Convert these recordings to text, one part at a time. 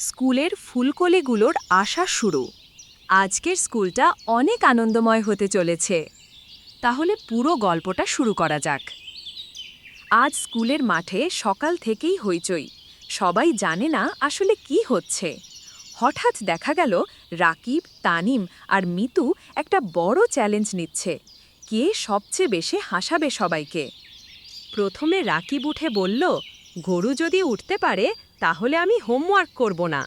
স্কুলের ফুলকলিগুলোর আসা শুরু। আজকের স্কুলটা অনেক আনন্দময় হতে চলেছে। তাহলে পুরো গল্পটা শুরু করা যাক। আজ স্কুলের মাঠে সকাল থেকেই হইচই। সবাই জানে না আসলে কি হচ্ছে। হঠাৎ দেখা গেল রাকিব, তানিম আর মিতু একটা বড় চ্যালেঞ্জ নিচ্ছে। কে সবচেয়ে বেশি হাসাবে সবাইকে? প্রথমে রাকিব উঠে বলল গরু যদি উঠতে পারে, তাহলে আমি হোমওয়ার্ক করব না।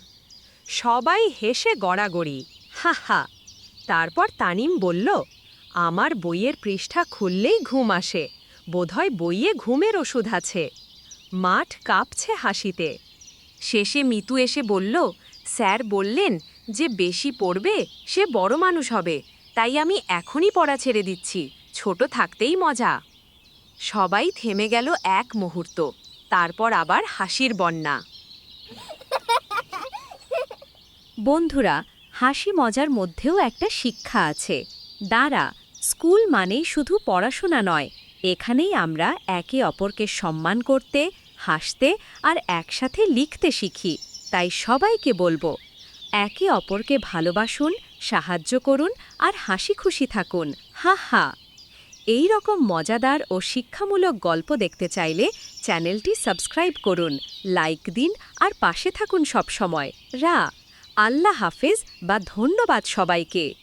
সবাই হেসে গড়াগড়ি। হা হা তারপর তানিম বলল, আমার বইয়ের পৃষ্ঠা খুললেই ঘুম আসে। বোধহয় বইয়ে ঘুমের ওষুধ আছে। মাঠ কাঁপছে হাসিতে। শেষে মিতু এসে বলল, স্যার বললেন যে বেশি পড়বে, সে বড় মানুষ হবে। তাই আমি এখনই পড়া ছেড়ে দিচ্ছি। ছোট থাকতেই মজা। সবাই থেমে গেল এক মুহূর্ত। তারপর আবার হাসির বন্যা। বন্ধুরা, হাসি মজার মধ্যেও একটা শিক্ষা আছে। দাঁড়া, স্কুল মানেই শুধু পড়াশোনা নয়। এখানেই আমরা একে অপরকে সম্মান করতে, হাসতে আর একসাথে লিখতে শিখি। তাই সবাইকে বলব, একে অপরকে ভালোবাসুন, সাহায্য করুন আর হাসি খুশি থাকুন। হা হা। এই রকম মজাদার ও শিক্ষামূলক গল্প দেখতে চাইলে চ্যানেলটি সাবস্ক্রাইব করুন, লাইক দিন আর পাশে থাকুন সব সময় রা, আল্লাহ হাফেজ বা ধন্যবাদ সবাইকে।